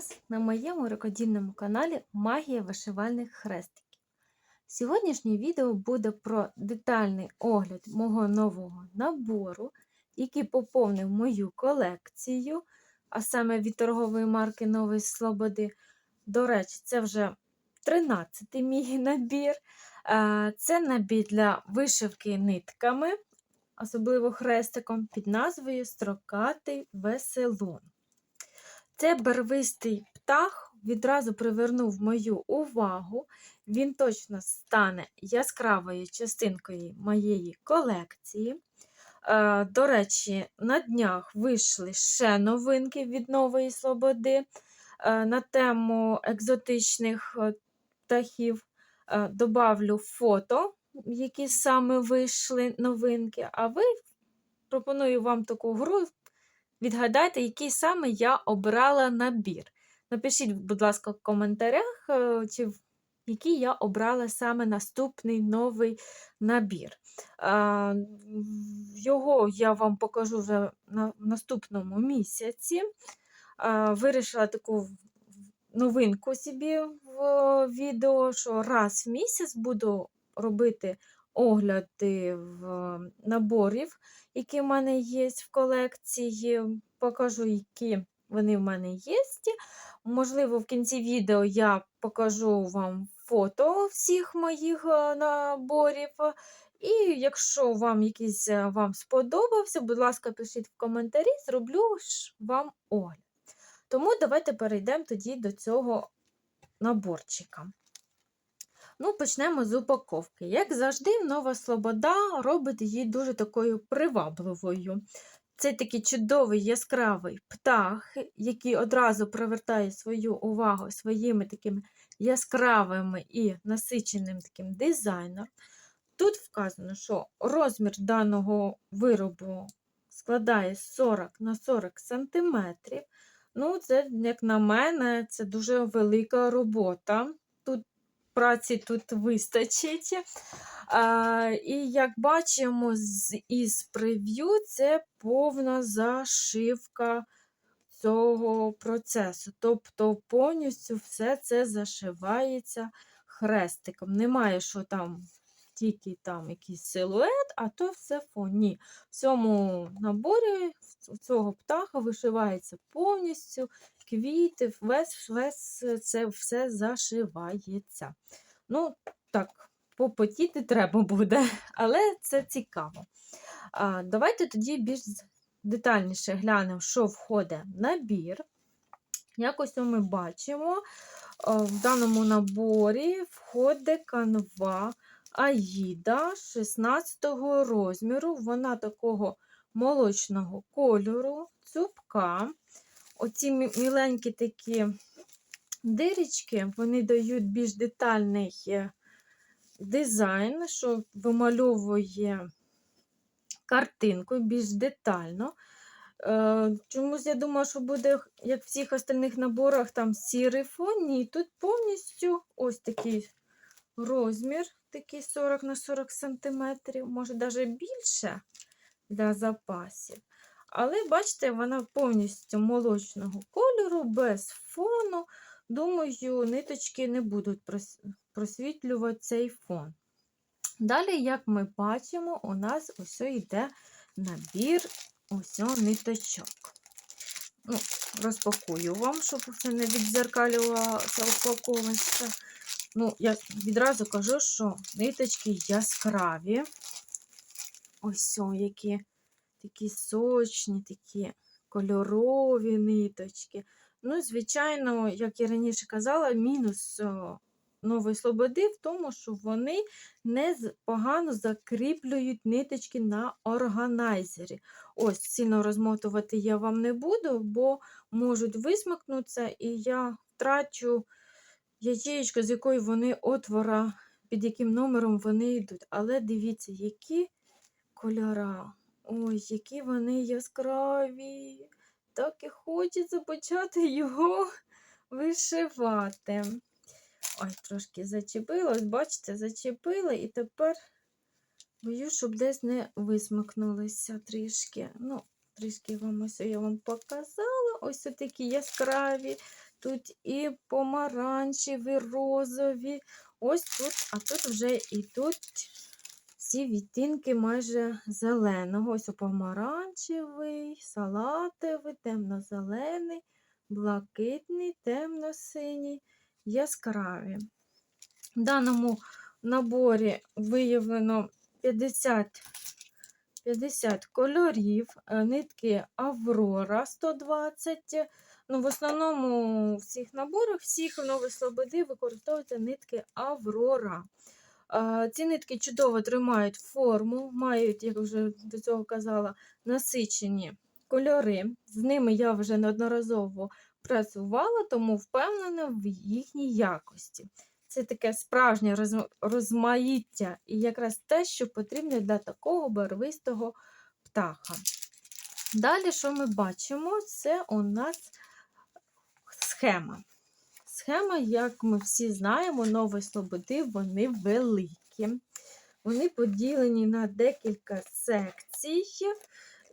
вас на моєму рукодільному каналі Магія вишивальних хрестиків. Сьогоднішнє відео буде про детальний огляд мого нового набору, який поповнив мою колекцію, а саме від торгової марки Нової Слободи. До речі, це вже 13-й мій набір. Це набір для вишивки нитками, особливо хрестиком, під назвою Строкатий веселун. Це барвистий птах відразу привернув мою увагу. Він точно стане яскравою частинкою моєї колекції. Е, До речі, на днях вийшли ще новинки від Нової Слободи е, на тему екзотичних е, птахів. Добавлю фото, які саме вийшли новинки. А ви пропоную вам таку гру Відгадайте, який саме я обрала набір. Напишіть, будь ласка, в коментарях, е, чи який я обрала саме наступний новий набір. Його я вам покажу вже в наступному місяці. Вирішила таку новинку собі в відео, що раз в місяць буду робити огляди в наборів, які в мене є в колекції. Покажу, які вони в мене є. Можливо, в кінці відео я покажу вам фото всіх моїх е, наборів. І якщо вам якийсь е, вам сподобався, будь ласка, пишіть в коментарі, зроблю ж вам огляд. Тому давайте перейдемо тоді до цього наборчика. Ну, почнемо з упаковки. Як завжди, нова Слобода робить її дуже такою привабливою. Це такий чудовий яскравий птах, який одразу привертає свою увагу своїми такими яскравими і насиченим таким дизайном. Тут вказано, що розмір даного виробу складає 40 на 40 см. Ну, це, як на мене, це дуже велика робота. Праці тут вистачить. А, і як бачимо з, із прев'ю, це повна зашивка цього процесу. Тобто повністю все це зашивається хрестиком. Немає, що там тільки там якийсь силует, а то все фон. Ні. В цьому наборі цього птаха вишивається повністю квіти, весь, весь це все зашивається. Ну, так, попотіти треба буде, але це цікаво. А, Давайте тоді більш детальніше глянемо, що входить в набір. Якось ми бачимо, в даному наборі входить канва Аїда 16 розміру. Вона такого молочного кольору, цупка. Оці міленькі такі дирічки, вони дають більш детальний е, дизайн, що вимальовує картинку більш детально. Е, Чомусь я думаю, що буде, як в всіх остальних наборах, там сірий фон. Ні, тут повністю ось такий розмір, такий 40 на 40 см, може навіть більше для запасів. Але, бачите, вона повністю молочного кольору, без фону. Думаю, ниточки не будуть просвітлювати цей фон. Далі, як ми бачимо, у нас ось йде набір ось ниточок. Ну, Розпакую вам, щоб це не відзеркалювалася упаковочка. Ну, я відразу кажу, що ниточки яскраві. Ось які такі сочні, такі кольорові ниточки. Ну, звичайно, як я раніше казала, мінус нової слободи в тому, що вони не погано закріплюють ниточки на органайзері. Ось, сильно розмотувати я вам не буду, бо можуть висмикнутися, і я втрачу ячеєчку, з якої вони отвора, під яким номером вони йдуть. Але дивіться, які кольора. Ой, які вони яскраві. Так і хочеться почати його вишивати. Ой, трошки зачепилось, бачите, зачепила, і тепер боюсь, щоб десь не висмикнулися трішки. Ну, трішки вам ось я вам показала. Ось такі яскраві тут і помаранчеві, розові. Ось тут, а тут вже йдуть всі відтінки майже зеленого. Ось помаранчевий, салатовий, темно-зелений, блакитний, темно-синій, яскраві. В даному наборі виявлено 50 50 кольорів, е, нитки Аврора 120. Ну, в основному в цих наборах всіх нових слободи використовуються нитки Аврора. Ці нитки чудово тримають форму, мають, як вже до цього казала, насичені кольори. З ними я вже неодноразово працювала, тому впевнена в їхній якості. Це таке справжнє розмаїття і якраз те, що потрібно для такого барвистого птаха. Далі, що ми бачимо, це у нас схема. Схема, як ми всі знаємо, нові слободи, вони великі. Вони поділені на декілька секцій.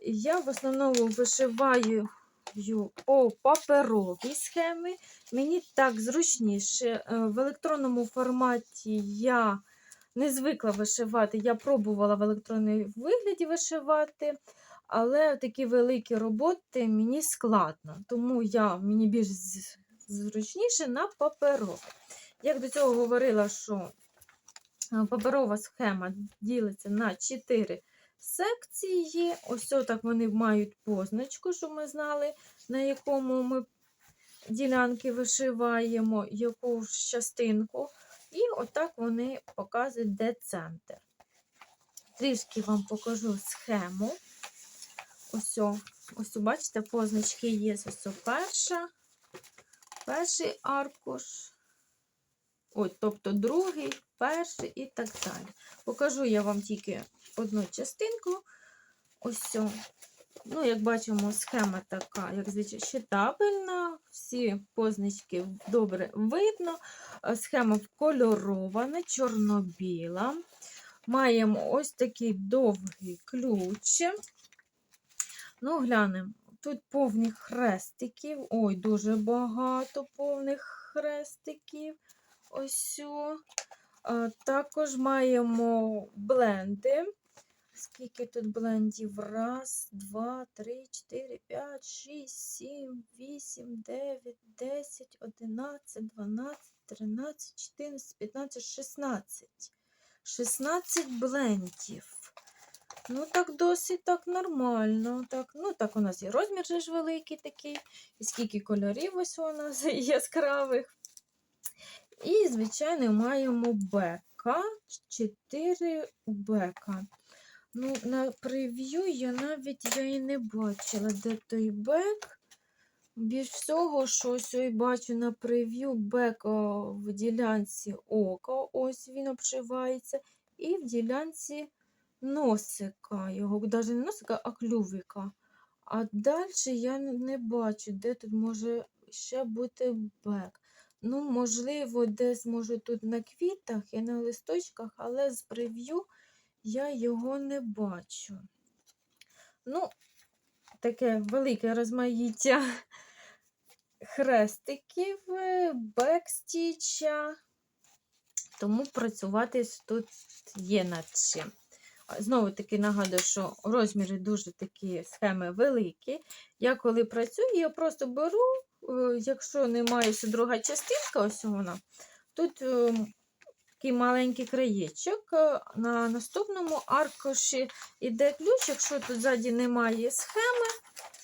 Я в основному вишиваю по паперовій схемі. Мені так зручніше. Е, В електронному форматі я не звикла вишивати. Я пробувала в електронному вигляді вишивати, але такі великі роботи мені складно. Тому я, мені більш зручніше на паперовій. Як до цього говорила, що паперова схема ділиться на 4 секції. Ось так вони мають позначку, щоб ми знали, на якому ми ділянки вишиваємо, яку частинку. І отак вони показують, де центр. Трішки вам покажу схему. Ось, ось бачите, позначки є. Ось перша, перший аркуш. Ой, тобто другий, перший і так далі. Покажу я вам тільки одну частинку. Ось. о. Ну, як бачимо, схема така, як звичайно, читабельна. Всі позначки добре видно. Е, Схема вкольорована, чорно-біла. Маємо ось такий довгий ключ. Ну, глянемо. Тут повні хрестиків. Ой, дуже багато повних хрестиків. Ось. Також маємо бленди. Скільки тут блендів? Раз, два, три, чотири, п'ять, шість, сім, вісім, дев'ять, десять, одинадцять, дванадцять, тринадцять, чотирнадцять, п'ятнадцять, шістнадцять. Шістнадцять блендів. Ну, так досить так нормально. Так, ну, так у нас і розмір же ж великий такий, і скільки кольорів ось у нас яскравих. І, звичайно, маємо бека. 4 бека. Ну, на прев'ю я навіть я і не бачила, де той бек. Більш всього, що ось бачу на прев'ю бек о, в ділянці ока, ось він обшивається, і в ділянці носика, його навіть не носика, а клювика. А далі я не бачу, де тут може ще бути бек. Ну, можливо, десь може тут на квітах і на листочках, але з прев'ю я його не бачу. Ну, таке велике розмаїття хрестиків, е, бекстіча, тому працювати тут є над чим. А, Знову таки нагадую, що розміри дуже такі схеми великі. Я коли працюю, я просто беру, е, якщо немає друга частинка, ось вона, тут е, такий маленький краєчок. е, На наступному аркуші йде ключ. Якщо тут ззаді немає схеми,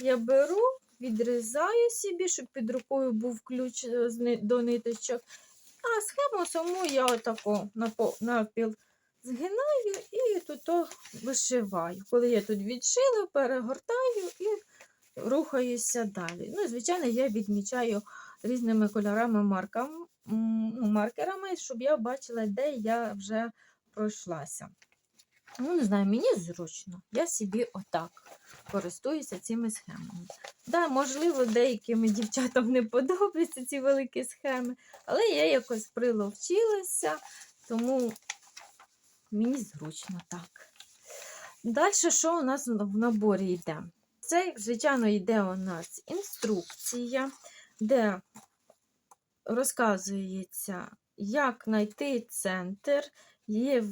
я беру, відрізаю собі, щоб під рукою був ключ до ниточок. А схему саму я отако напо- навпіл згинаю і тут вишиваю. Коли я тут відшила, перегортаю і рухаюся далі. Ну, звичайно, я відмічаю різними кольорами маркерами, щоб я бачила, де я вже пройшлася. Ну, не знаю, мені зручно. Я собі отак користуюся цими схемами. Да, можливо, деяким дівчатам не подобаються ці великі схеми, але я якось приловчилася, тому мені зручно так. Далі, що у нас в наборі йде? Це, звичайно, йде у нас інструкція, де розказується, як знайти центр. Є,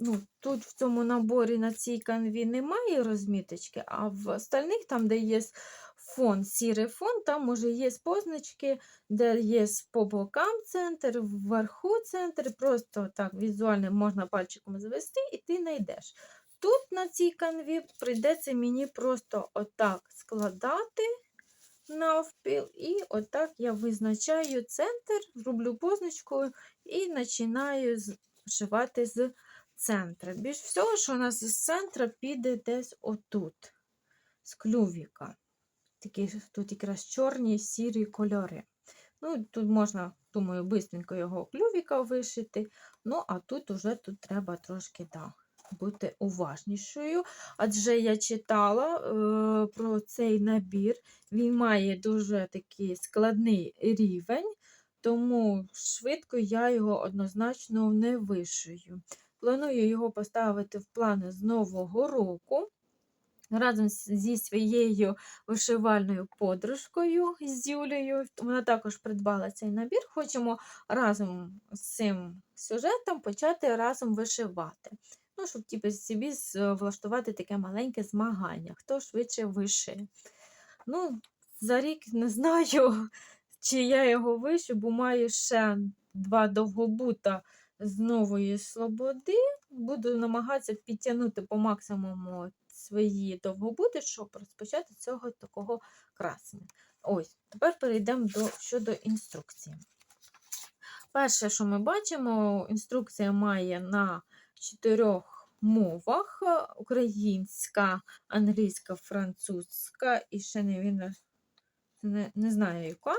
ну, тут в цьому наборі на цій канві немає розміточки, а в остальних, там, де є фон, сірий фон, там може є позначки, де є по бокам центр, вверху центр. Просто так візуально можна пальчиком звести, і ти знайдеш. Тут на цій канві прийдеться мені просто отак складати навпіл, і отак я визначаю центр, роблю позначкою і починаю вшивати з центра. Більш всього, що у нас з центра піде десь отут, з клювіка. Такі, тут якраз чорні сірі кольори. Ну, тут можна, думаю, бистренько його клювіка вишити. Ну, а тут уже тут треба трошки да, бути уважнішою. Адже я читала е, про цей набір. Він має дуже такий складний рівень, тому швидко я його однозначно не вишию. Планую його поставити в плани з нового року. Разом зі своєю вишивальною подружкою з Юлею. Вона також придбала цей набір. Хочемо разом з цим сюжетом почати разом вишивати. Ну, щоб типу, собі влаштувати таке маленьке змагання, хто швидше вишиє. Ну, за рік не знаю, чи я його вишу, бо маю ще два довгобута з нової слободи. Буду намагатися підтягнути по максимуму свої довгобути, щоб розпочати цього такого красення. Ось, тепер перейдемо до, щодо інструкції. Перше, що ми бачимо, інструкція має на чотирьох мовах: українська, англійська, французька і ще не, він- не, не знаю яка.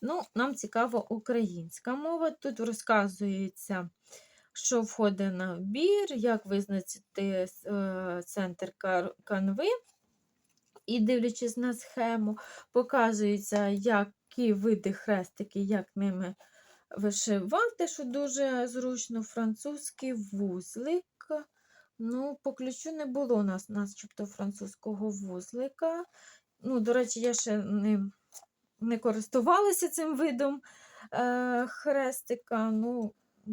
Ну, нам цікава українська мова. Тут розказується, що входить на набір, як визначити е, центр канви. І дивлячись на схему, показується, які види хрестики, як ними вишивати, що дуже зручно. Французький вузлик. Ну, по ключу не було у нас начебто французького вузлика. Ну, до речі, я ще не, не користувалася цим видом е, хрестика. Ну,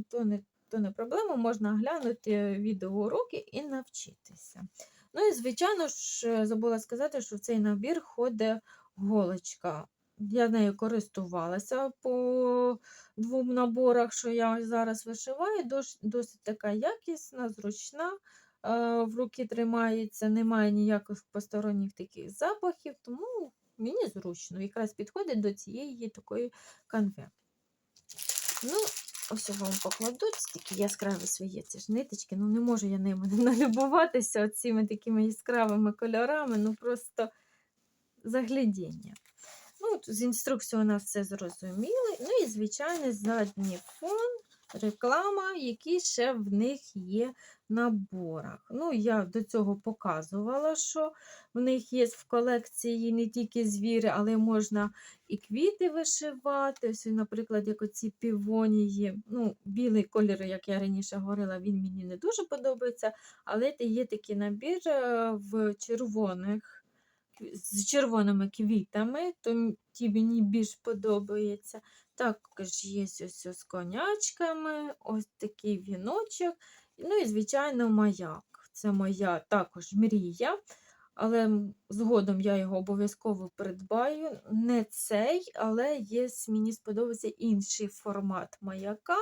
то не, то не проблема, можна глянути відеоуроки і навчитися. Ну і, звичайно ж, забула сказати, що в цей набір ходить голочка. Я нею користувалася по двом наборах, що я зараз вишиваю. Досить така якісна, зручна, е, в руки тримається, немає ніяких посторонніх таких запахів, тому мені зручно, якраз підходить до цієї такої канви. Ну, ось вам покладу ці такі яскраві свої ці ж ниточки. Ну, не можу я ними не налюбуватися цими такими яскравими кольорами, ну просто заглядіння. Ну, от з інструкцією у нас все зрозуміли. Ну і, звичайно, задній фон, реклама, які ще в них є наборах. Ну, я до цього показувала, що в них є в колекції не тільки звіри, але можна і квіти вишивати. Ось, наприклад, як оці півонії. Ну, білий колір, як я раніше говорила, він мені не дуже подобається, але є такий набір е, в червоних з червоними квітами, то ті мені більш подобається. Також є ось з конячками, ось такий віночок. Ну і, звичайно, маяк. Це моя також мрія. Але згодом я його обов'язково придбаю. Не цей, але є, мені сподобається інший формат маяка.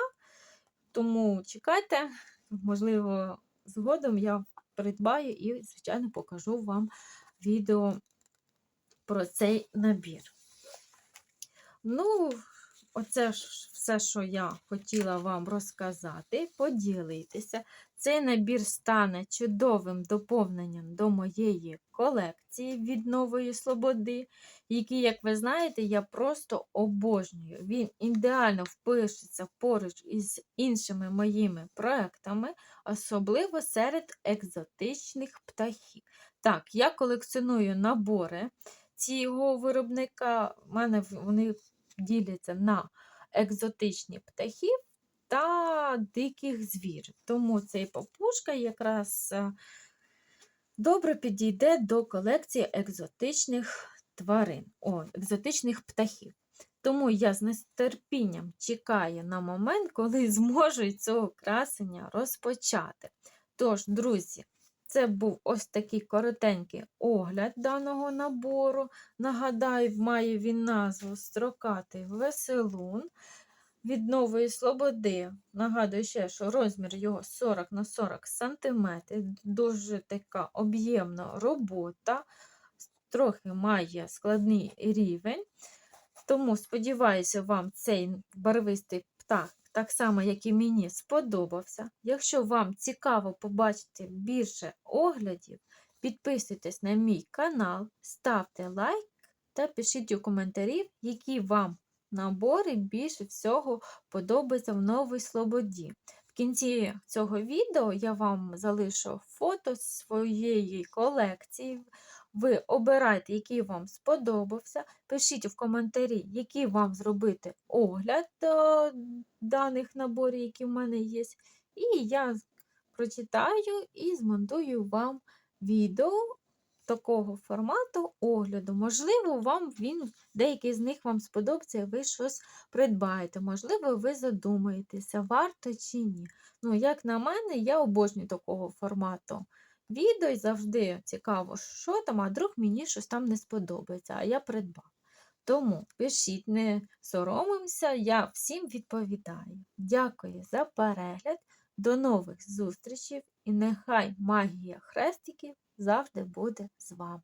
Тому чекайте, можливо, згодом я придбаю і, звичайно, покажу вам відео про цей набір. Ну, оце ж все, що я хотіла вам розказати, поділитися. Цей набір стане чудовим доповненням до моєї колекції від Нової Слободи, який, як ви знаєте, я просто обожнюю. Він ідеально впишеться поруч із іншими моїми проектами, особливо серед екзотичних птахів. Так, я колекціоную набори цього виробника. У мене вони діляться на екзотичні птахів та диких звірів. Тому цей папушка якраз е, добре підійде до колекції екзотичних тварин, о, екзотичних птахів. Тому я з нетерпінням чекаю на момент, коли зможу цього красення розпочати. Тож, друзі, це був ось такий коротенький огляд даного набору. Нагадаю, має він назву Строкатий веселун від Нової Слободи. Нагадую ще, що розмір його 40 на 40 см. Дуже така об'ємна робота, трохи має складний рівень. Тому, сподіваюся, вам цей барвистий птах, так само, як і мені, сподобався. Якщо вам цікаво побачити більше оглядів, підписуйтесь на мій канал, ставте лайк та пишіть у коментарі, які вам набори більше всього подобаються в Новій Слободі. В кінці цього відео я вам залишу фото своєї колекції. Ви обирайте, який вам сподобався. Пишіть в коментарі, який вам зробити огляд даних наборів, які в мене є. І я прочитаю і змонтую вам відео такого формату огляду. Можливо, вам він, деякий з них вам сподобається, і ви щось придбаєте. Можливо, ви задумаєтеся, варто чи ні. Ну, як на мене, я обожнюю такого формату відео і завжди цікаво, що там, а друг мені щось там не сподобається, а я придбав. Тому пишіть, не соромимося, я всім відповідаю. Дякую за перегляд, до нових зустрічей і нехай магія хрестиків завжди буде з вами.